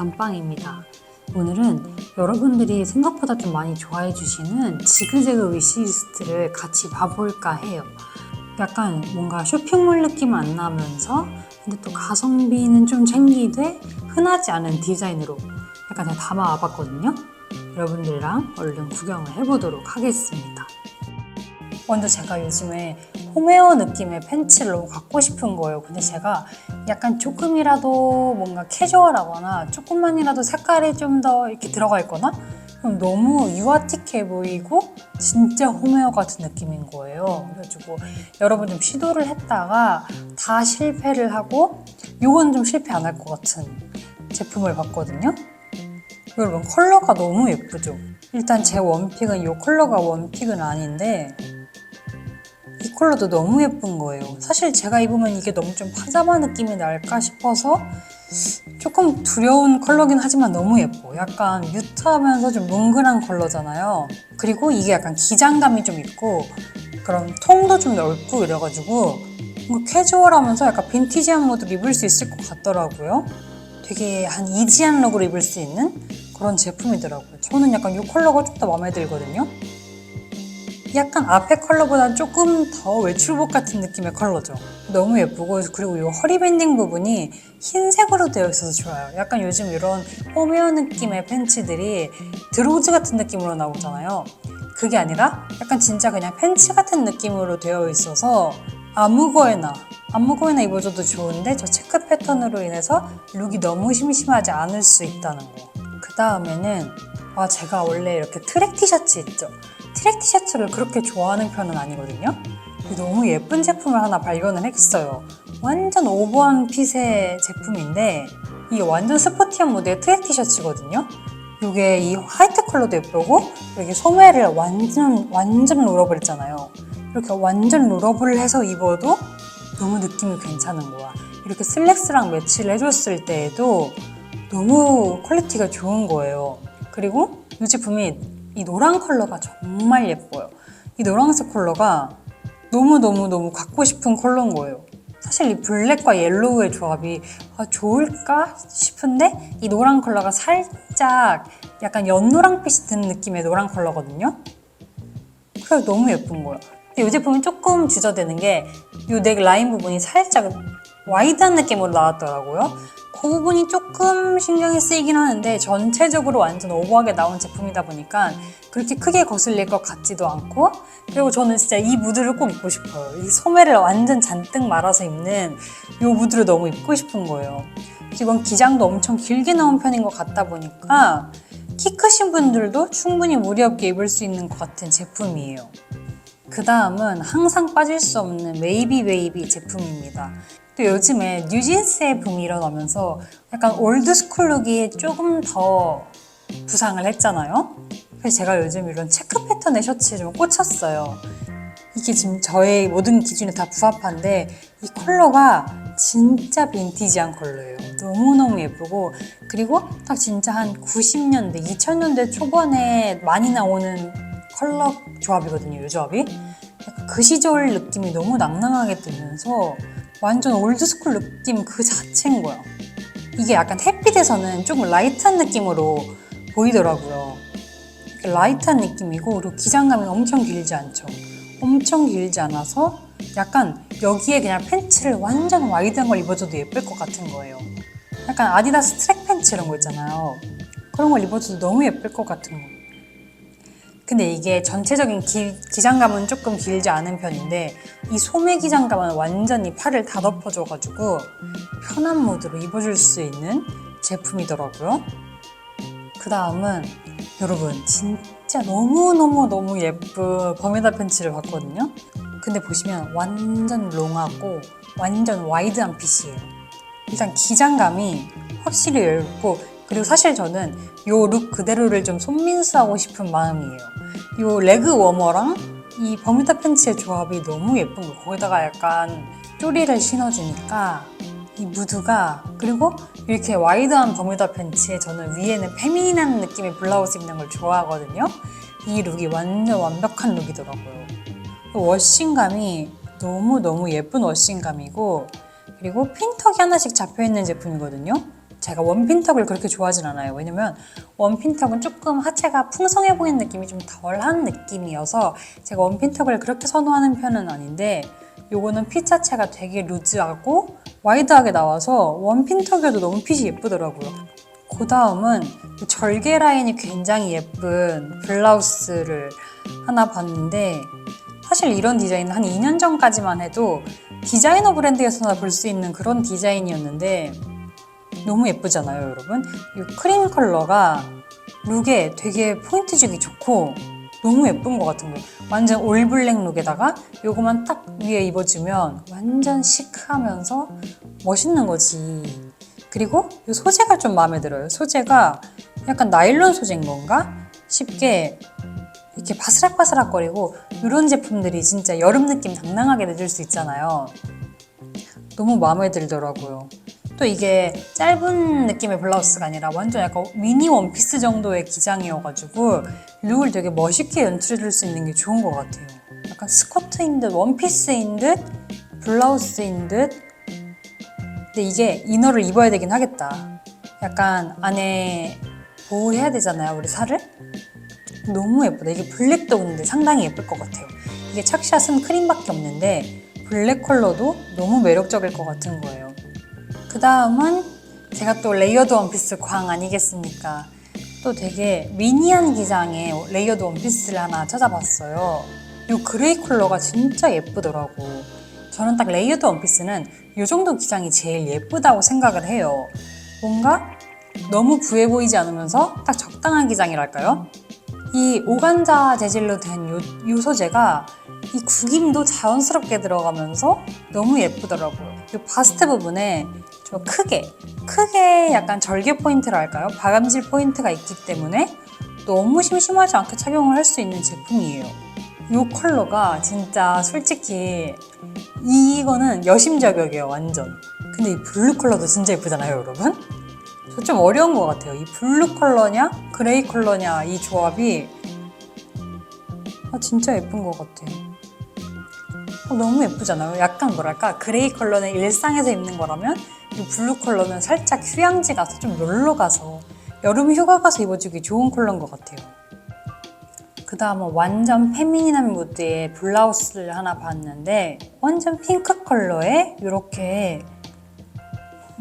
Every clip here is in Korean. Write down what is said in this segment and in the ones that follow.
밤빵입니다. 오늘은 여러분들이 생각보다 좀 많이 좋아해 주시는 지그재그 위시리스트를 같이 봐볼까 해요. 약간 뭔가 쇼핑몰 느낌 안 나면서 근데 또 가성비는 좀 챙기되 흔하지 않은 디자인으로 약간 제가 담아와 봤거든요. 여러분들이랑 얼른 구경을 해보도록 하겠습니다. 먼저 제가 요즘에 홈웨어 느낌의 팬츠를 갖고 싶은 거예요. 근데 제가 약간 조금이라도 뭔가 캐주얼하거나 조금만이라도 색깔이 좀 더 이렇게 들어가 있거나 그럼 너무 유아틱해 보이고 진짜 홈웨어 같은 느낌인 거예요. 그래가지고 여러분 좀 시도를 했다가 다 실패를 하고 이건 좀 실패 안 할 것 같은 제품을 봤거든요. 여러분 컬러가 너무 예쁘죠? 일단 제 원픽은 이 컬러가 원픽은 아닌데 이 컬러도 너무 예쁜 거예요. 사실 제가 입으면 이게 너무 좀 파자마 느낌이 날까 싶어서 조금 두려운 컬러긴 하지만 너무 예뻐. 약간 뮤트하면서 좀 뭉근한 컬러잖아요. 그리고 이게 약간 기장감이 좀 있고 그럼 통도 좀 넓고 이래가지고 캐주얼하면서 약간 빈티지한 모드로 입을 수 있을 것 같더라고요. 되게 한 이지한 룩으로 입을 수 있는 그런 제품이더라고요. 저는 약간 이 컬러가 좀 더 마음에 들거든요. 약간 앞에 컬러보다 조금 더 외출복 같은 느낌의 컬러죠. 너무 예쁘고 그리고 이 허리 밴딩 부분이 흰색으로 되어 있어서 좋아요. 약간 요즘 이런 홈웨어 느낌의 팬츠들이 드로즈 같은 느낌으로 나오잖아요. 그게 아니라 약간 진짜 그냥 팬츠 같은 느낌으로 되어 있어서 아무 거에나 아무 거에나 입어줘도 좋은데 저 체크 패턴으로 인해서 룩이 너무 심심하지 않을 수 있다는 거. 그 다음에는 아 제가 원래 이렇게 트랙 티셔츠 있죠. 트랙 티셔츠를 그렇게 좋아하는 편은 아니거든요. 너무 예쁜 제품을 하나 발견을 했어요. 완전 오버한 핏의 제품인데 이게 완전 스포티한 무드의 트랙 티셔츠거든요. 이게 이 화이트 컬러도 예쁘고 여기 소매를 완전 완전 롤업을 했잖아요. 이렇게 완전 롤업을 해서 입어도 너무 느낌이 괜찮은 거야. 이렇게 슬랙스랑 매치를 해줬을 때에도 너무 퀄리티가 좋은 거예요. 그리고 이 제품이 이 노란 컬러가 정말 예뻐요. 이 노란색 컬러가 너무너무너무 갖고 싶은 컬러인 거예요. 사실 이 블랙과 옐로우의 조합이 아, 좋을까 싶은데 이 노란 컬러가 살짝 약간 연노랑빛이 드는 느낌의 노란 컬러거든요. 그래서 너무 예쁜 거예요. 근데 이 제품이 조금 주저되는 게 이 넥 라인 부분이 살짝 와이드한 느낌으로 나왔더라고요. 그 부분이 조금 신경이 쓰이긴 하는데 전체적으로 완전 오버하게 나온 제품이다 보니까 그렇게 크게 거슬릴 것 같지도 않고 그리고 저는 진짜 이 무드를 꼭 입고 싶어요. 이 소매를 완전 잔뜩 말아서 입는 이 무드를 너무 입고 싶은 거예요. 이건 기장도 엄청 길게 나온 편인 것 같다 보니까 키 크신 분들도 충분히 무리 없게 입을 수 있는 것 같은 제품이에요. 그 다음은 항상 빠질 수 없는 웨이비 웨이비 제품입니다. 또 요즘에 뉴진스의 붐이 일어나면서 약간 올드스쿨 룩이 조금 더 부상을 했잖아요. 그래서 제가 요즘 이런 체크 패턴의 셔츠에 좀 꽂혔어요. 이게 지금 저의 모든 기준에 다 부합한데 이 컬러가 진짜 빈티지한 컬러예요. 너무너무 예쁘고 그리고 딱 진짜 한 90년대, 2000년대 초반에 많이 나오는 컬러 조합이거든요. 이 조합이. 그 시절 느낌이 너무 낭낭하게 들면서 완전 올드스쿨 느낌 그 자체인 거야. 이게 약간 햇빛에서는 조금 라이트한 느낌으로 보이더라고요. 라이트한 느낌이고 그리고 기장감이 엄청 길지 않죠. 엄청 길지 않아서 약간 여기에 그냥 팬츠를 완전 와이드한 걸 입어줘도 예쁠 것 같은 거예요. 약간 아디다스 트랙 팬츠 이런 거 있잖아요. 그런 걸 입어줘도 너무 예쁠 것 같은 거. 근데 이게 전체적인 기, 기장감은 조금 길지 않은 편인데 이 소매 기장감은 완전히 팔을 다 덮어줘가지고 편한 무드로 입어줄 수 있는 제품이더라고요. 그 다음은 여러분 진짜 너무너무너무 예쁜 버뮤다 팬츠를 봤거든요. 근데 보시면 완전 롱하고 완전 와이드한 핏이에요. 일단 기장감이 확실히 얇고 그리고 사실 저는 요 룩 그대로를 좀 손민수하고 싶은 마음이에요. 요 레그 워머랑 이 버뮤다 팬츠의 조합이 너무 예쁜 거. 거기다가 약간 쪼리를 신어주니까 이 무드가 그리고 이렇게 와이드한 버뮤다 팬츠에 저는 위에는 페미닌한 느낌의 블라우스 입는 걸 좋아하거든요. 이 룩이 완전 완벽한 룩이더라고요. 그 워싱감이 너무너무 예쁜 워싱감이고 그리고 핀턱이 하나씩 잡혀있는 제품이거든요. 제가 원핀턱을 그렇게 좋아하진 않아요. 왜냐면 원핀턱은 조금 하체가 풍성해 보이는 느낌이 좀 덜한 느낌이어서 제가 원핀턱을 그렇게 선호하는 편은 아닌데 요거는 핏 자체가 되게 루즈하고 와이드하게 나와서 원핀턱에도 너무 핏이 예쁘더라고요. 그 다음은 절개 라인이 굉장히 예쁜 블라우스를 하나 봤는데 사실 이런 디자인은 한 2년 전까지만 해도 디자이너 브랜드에서나 볼 수 있는 그런 디자인이었는데 너무 예쁘잖아요, 여러분. 이 크림 컬러가 룩에 되게 포인트 주기 좋고 너무 예쁜 것 같은 거예요. 완전 올블랙 룩에다가 요거만 딱 위에 입어주면 완전 시크하면서 멋있는 거지. 그리고 이 소재가 좀 마음에 들어요. 소재가 약간 나일론 소재인 건가? 쉽게 이렇게 바스락바스락거리고 이런 제품들이 진짜 여름 느낌 당당하게 내줄 수 있잖아요. 너무 마음에 들더라고요. 또 이게 짧은 느낌의 블라우스가 아니라 완전 약간 미니 원피스 정도의 기장이어가지고 룩을 되게 멋있게 연출해줄 수 있는 게 좋은 것 같아요. 약간 스커트인 듯 원피스인 듯 블라우스인 듯 근데 이게 이너를 입어야 되긴 하겠다. 약간 안에 보호해야 되잖아요, 우리 살을. 너무 예쁘다. 이게 블랙도 근데 상당히 예쁠 것 같아요. 이게 착샷은 크림밖에 없는데 블랙 컬러도 너무 매력적일 것 같은 거예요. 그 다음은 제가 또 레이어드 원피스 광 아니겠습니까? 또 되게 미니한 기장의 레이어드 원피스를 하나 찾아봤어요. 이 그레이 컬러가 진짜 예쁘더라고. 저는 딱 레이어드 원피스는 이 정도 기장이 제일 예쁘다고 생각을 해요. 뭔가 너무 부해 보이지 않으면서 딱 적당한 기장이랄까요? 이 오간자 재질로 된 요, 요 소재가 이 구김도 자연스럽게 들어가면서 너무 예쁘더라고요. 이 바스트 부분에 좀 크게, 크게 약간 절개 포인트랄까요? 바감질 포인트가 있기 때문에 너무 심심하지 않게 착용을 할 수 있는 제품이에요. 이 컬러가 진짜 솔직히 이거는 여심 저격이에요, 완전. 근데 이 블루 컬러도 진짜 예쁘잖아요, 여러분? 저 좀 어려운 것 같아요. 이 블루 컬러냐, 그레이 컬러냐, 이 조합이 아, 진짜 예쁜 것 같아요. 어, 너무 예쁘잖아요. 약간 뭐랄까, 그레이 컬러는 일상에서 입는 거라면, 이 블루 컬러는 살짝 휴양지 가서 좀 놀러 가서, 여름 휴가 가서 입어주기 좋은 컬러인 것 같아요. 그 다음은 완전 페미닌한 무드의 블라우스를 하나 봤는데 완전 핑크 컬러에 이렇게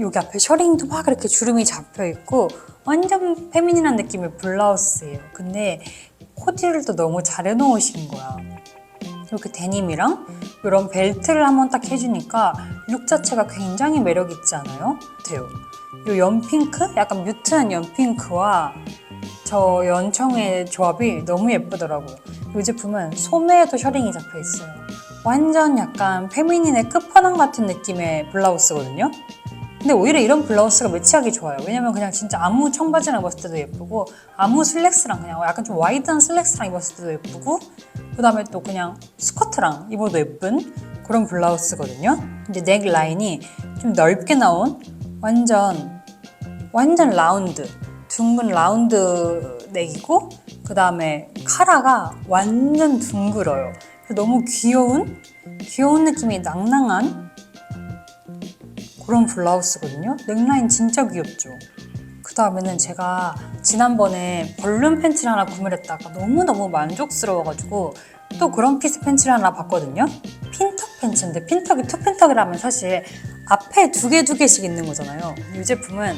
여기 앞에 셔링도 막 이렇게 주름이 잡혀 있고 완전 페미닌한 느낌의 블라우스예요. 근데 코디를 또 너무 잘 해놓으신 거야. 이렇게 데님이랑 이런 벨트를 한번 딱 해주니까 룩 자체가 굉장히 매력 있지 않아요? 돼요. 이 연핑크? 약간 뮤트한 연핑크와 저 연청의 조합이 너무 예쁘더라고요. 이 제품은 소매에도 셔링이 잡혀 있어요. 완전 약간 페미닌의 끝판왕 같은 느낌의 블라우스거든요. 근데 오히려 이런 블라우스가 매치하기 좋아요. 왜냐면 그냥 진짜 아무 청바지랑 입었을 때도 예쁘고 아무 슬랙스랑 그냥 약간 좀 와이드한 슬랙스랑 입었을 때도 예쁘고 그 다음에 또 그냥 스커트랑 입어도 예쁜 그런 블라우스거든요. 근데 넥 라인이 좀 넓게 나온 완전 완전 라운드 둥근 라운드 넥이고 그 다음에 카라가 완전 둥글어요. 너무 귀여운 귀여운 느낌이 낭낭한 그런 블라우스거든요. 넥라인 진짜 귀엽죠. 그 다음에는 제가 지난번에 벌룬 팬츠를 하나 구매를 했다가 너무너무 만족스러워가지고 또 그런 피스 팬츠를 하나 봤거든요. 핀턱 팬츠인데 핀턱이 투 핀턱이라면 사실 앞에 두 개 두 개씩 있는 거잖아요. 이 제품은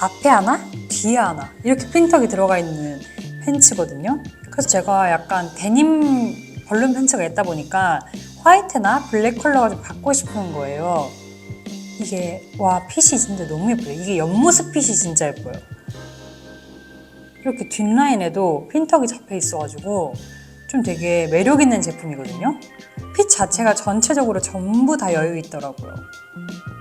앞에 하나, 뒤에 하나 이렇게 핀턱이 들어가 있는 팬츠거든요. 그래서 제가 약간 데님 벌룬 팬츠가 있다 보니까 화이트나 블랙 컬러가 좀 받고 싶은 거예요. 이게 와 핏이 진짜 너무 예뻐요. 이게 옆모습 핏이 진짜 예뻐요. 이렇게 뒷라인에도 핀턱이 잡혀 있어가지고 좀 되게 매력 있는 제품이거든요. 핏 자체가 전체적으로 전부 다 여유 있더라고요.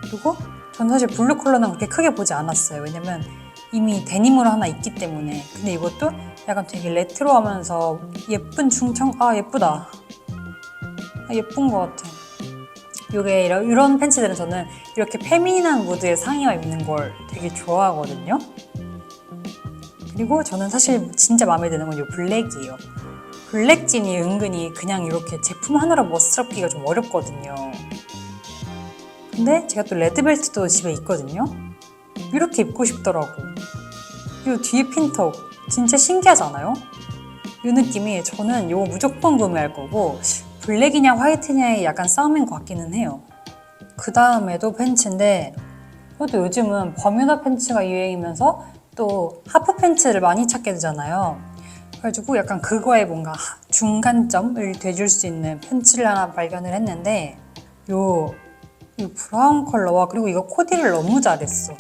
그리고 전 사실 블루 컬러는 그렇게 크게 보지 않았어요. 왜냐면 이미 데님으로 하나 있기 때문에. 근데 이것도 약간 되게 레트로하면서 예쁜 중청 아 예쁘다. 아, 예쁜 것 같아. 요게 이런, 이런 팬츠들은 저는 이렇게 페미닌한 무드의 상의와 입는 걸 되게 좋아하거든요. 그리고 저는 사실 진짜 마음에 드는 건 이 블랙이에요. 블랙진이 은근히 그냥 이렇게 제품 하나로 멋스럽기가 좀 어렵거든요. 근데 제가 또 레드벨트도 집에 있거든요. 이렇게 입고 싶더라고. 이 뒤에 핀턱 진짜 신기하지 않아요? 이 느낌이 저는 이거 무조건 구매할 거고 블랙이냐 화이트냐의 약간 싸움인 것 같기는 해요. 그 다음에도 팬츠인데 그것도 요즘은 버뮤다 팬츠가 유행이면서 또 하프 팬츠를 많이 찾게 되잖아요. 그래가지고 약간 그거에 뭔가 중간점을 돼줄 수 있는 팬츠를 하나 발견을 했는데 요, 이 브라운 컬러와 그리고 이거 코디를 너무 잘했어.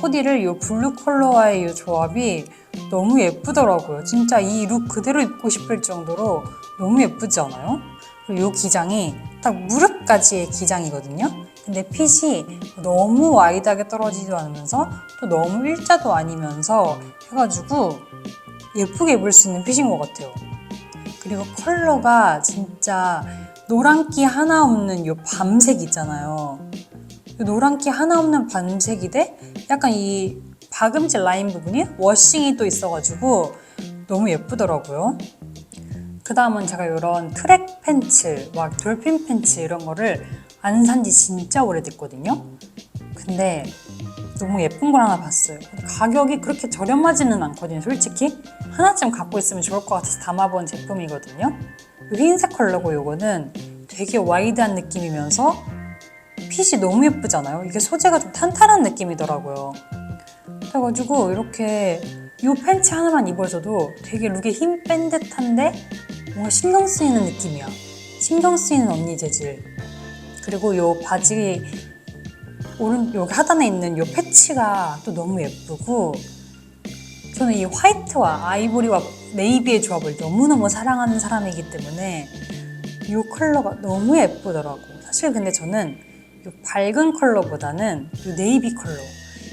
코디를 이 블루 컬러와의 이 조합이 너무 예쁘더라고요. 진짜 이 룩 그대로 입고 싶을 정도로 너무 예쁘지 않아요? 그리고 이 기장이 딱 무릎까지의 기장이거든요. 근데 핏이 너무 와이드하게 떨어지지도 않으면서 또 너무 일자도 아니면서 해가지고 예쁘게 입을 수 있는 핏인 것 같아요. 그리고 컬러가 진짜 노란기 하나 없는 이 밤색 있잖아요. 이 노란기 하나 없는 밤색인데 약간 이 박음질 라인 부분이 워싱이 또 있어가지고 너무 예쁘더라고요. 그 다음은 제가 이런 트랙 팬츠, 막 돌핀 팬츠 이런 거를 안 산 지 진짜 오래됐거든요. 근데 너무 예쁜 걸 하나 봤어요. 가격이 그렇게 저렴하지는 않거든요, 솔직히. 하나쯤 갖고 있으면 좋을 것 같아서 담아본 제품이거든요. 이 흰색 컬러고 이거는 되게 와이드한 느낌이면서 핏이 너무 예쁘잖아요. 이게 소재가 좀 탄탄한 느낌이더라고요. 그래가지고 이렇게 이 팬츠 하나만 입어줘도 되게 룩에 힘 뺀 듯한데 뭔가 신경 쓰이는 느낌이야. 신경 쓰이는 언니 재질. 그리고 이 바지 오른 여기 하단에 있는 이 패치가 또 너무 예쁘고 저는 이 화이트와 아이보리와 네이비의 조합을 너무너무 사랑하는 사람이기 때문에 이 컬러가 너무 예쁘더라고. 사실 근데 저는 이 밝은 컬러보다는 이 네이비 컬러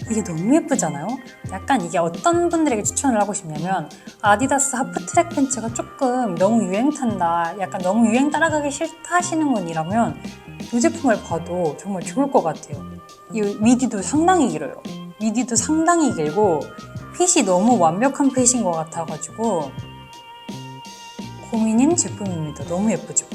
이게 너무 예쁘잖아요. 약간 이게 어떤 분들에게 추천을 하고 싶냐면 아디다스 하프 트랙 팬츠가 조금 너무 유행 탄다, 약간 너무 유행 따라가기 싫다 하시는 분이라면 이 제품을 봐도 정말 좋을 것 같아요. 이 미디도 상당히 길어요. 미디도 상당히 길고 핏이 너무 완벽한 핏인 것 같아가지고 고민인 제품입니다. 너무 예쁘죠?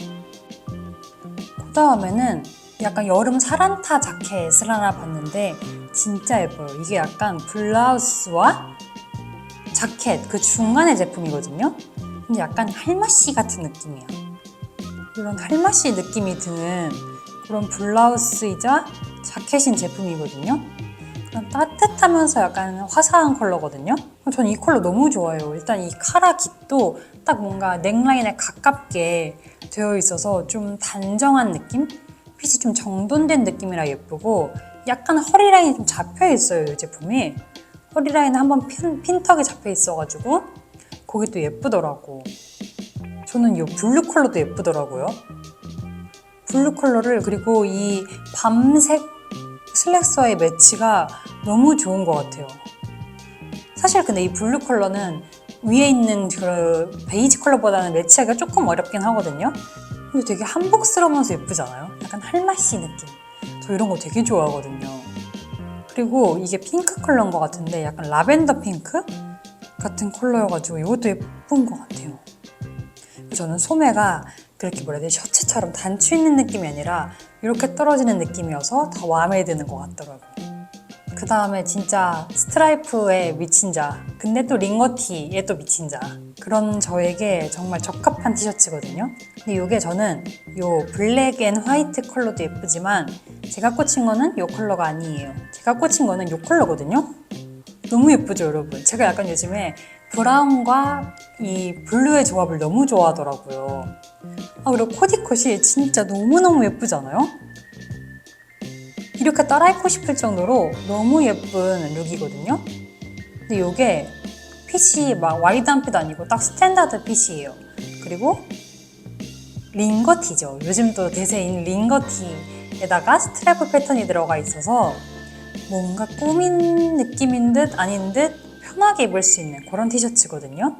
그 다음에는 약간 여름 사란타 자켓을 하나 봤는데 진짜 예뻐요. 이게 약간 블라우스와 자켓 그 중간의 제품이거든요. 근데 약간 할마씨 같은 느낌이야. 이런 할마씨 느낌이 드는 그런 블라우스이자 자켓인 제품이거든요. 그런 따뜻하면서 약간 화사한 컬러거든요. 저는 이 컬러 너무 좋아요. 일단 이 카라 깃도 딱 뭔가 넥라인에 가깝게 되어 있어서 좀 단정한 느낌? 핏이 좀 정돈된 느낌이라 예쁘고 약간 허리 라인이 좀 잡혀 있어요, 이 제품이. 허리 라인에 한번 핀, 핀턱이 잡혀 있어가지고 그게 또 예쁘더라고. 저는 이 블루 컬러도 예쁘더라고요. 블루 컬러를 그리고 이 밤색 슬랙스와의 매치가 너무 좋은 것 같아요. 사실 근데 이 블루 컬러는 위에 있는 그 베이지 컬러보다는 매치하기가 조금 어렵긴 하거든요. 근데 되게 한복스러우면서 예쁘잖아요. 약간 할마씨 느낌. 저 이런 거 되게 좋아하거든요. 그리고 이게 핑크 컬러인 것 같은데 약간 라벤더 핑크 같은 컬러여가지고 이것도 예쁜 것 같아요. 저는 소매가 그렇게 뭐라 해야 돼 셔츠처럼 단추 있는 느낌이 아니라 이렇게 떨어지는 느낌이어서 더 마음에 드는 것 같더라고요. 그 다음에 진짜 스트라이프에 미친 자 근데 또 링거티에 또 미친 자 그런 저에게 정말 적합한 티셔츠거든요. 근데 이게 저는 요 블랙 앤 화이트 컬러도 예쁘지만 제가 꽂힌 거는 요 컬러가 아니에요. 제가 꽂힌 거는 요 컬러거든요. 너무 예쁘죠 여러분? 제가 약간 요즘에 브라운과 이 블루의 조합을 너무 좋아하더라고요. 아 그리고 코디컷이 진짜 너무너무 예쁘지 않아요? 이렇게 따라 입고 싶을 정도로 너무 예쁜 룩이거든요. 근데 이게 핏이 막 와이드한 핏 아니고 딱 스탠다드 핏이에요. 그리고 링거티죠. 요즘 또 대세인 링거티에다가 스트랩 패턴이 들어가 있어서 뭔가 꾸민 느낌인 듯 아닌 듯 편하게 입을 수 있는 그런 티셔츠거든요.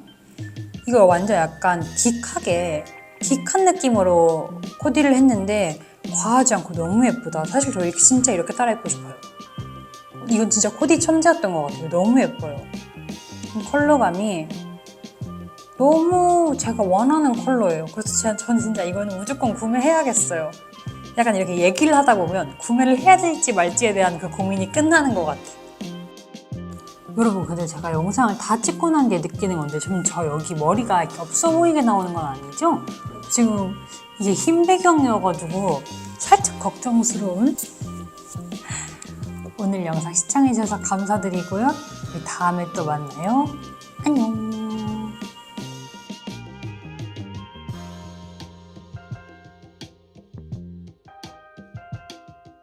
이거 완전 약간 긱하게 긱한 느낌으로 코디를 했는데 과하지 않고 너무 예쁘다. 사실 저 진짜 이렇게 따라 입고 싶어요. 이건 진짜 코디 천재였던 것 같아요. 너무 예뻐요. 컬러감이 너무 제가 원하는 컬러예요. 그래서 진짜 저는 진짜 이거는 무조건 구매해야겠어요. 약간 이렇게 얘기를 하다 보면 구매를 해야 될지 말지에 대한 그 고민이 끝나는 것 같아요. 여러분 근데 제가 영상을 다 찍고 난 뒤에 느끼는 건데 지금 저 여기 머리가 이렇게 없어 보이게 나오는 건 아니죠? 지금 이게 흰 배경이어가지고 살짝 걱정스러운 오늘 영상 시청해주셔서 감사드리고요. 그 다음에 또 만나요. 안녕.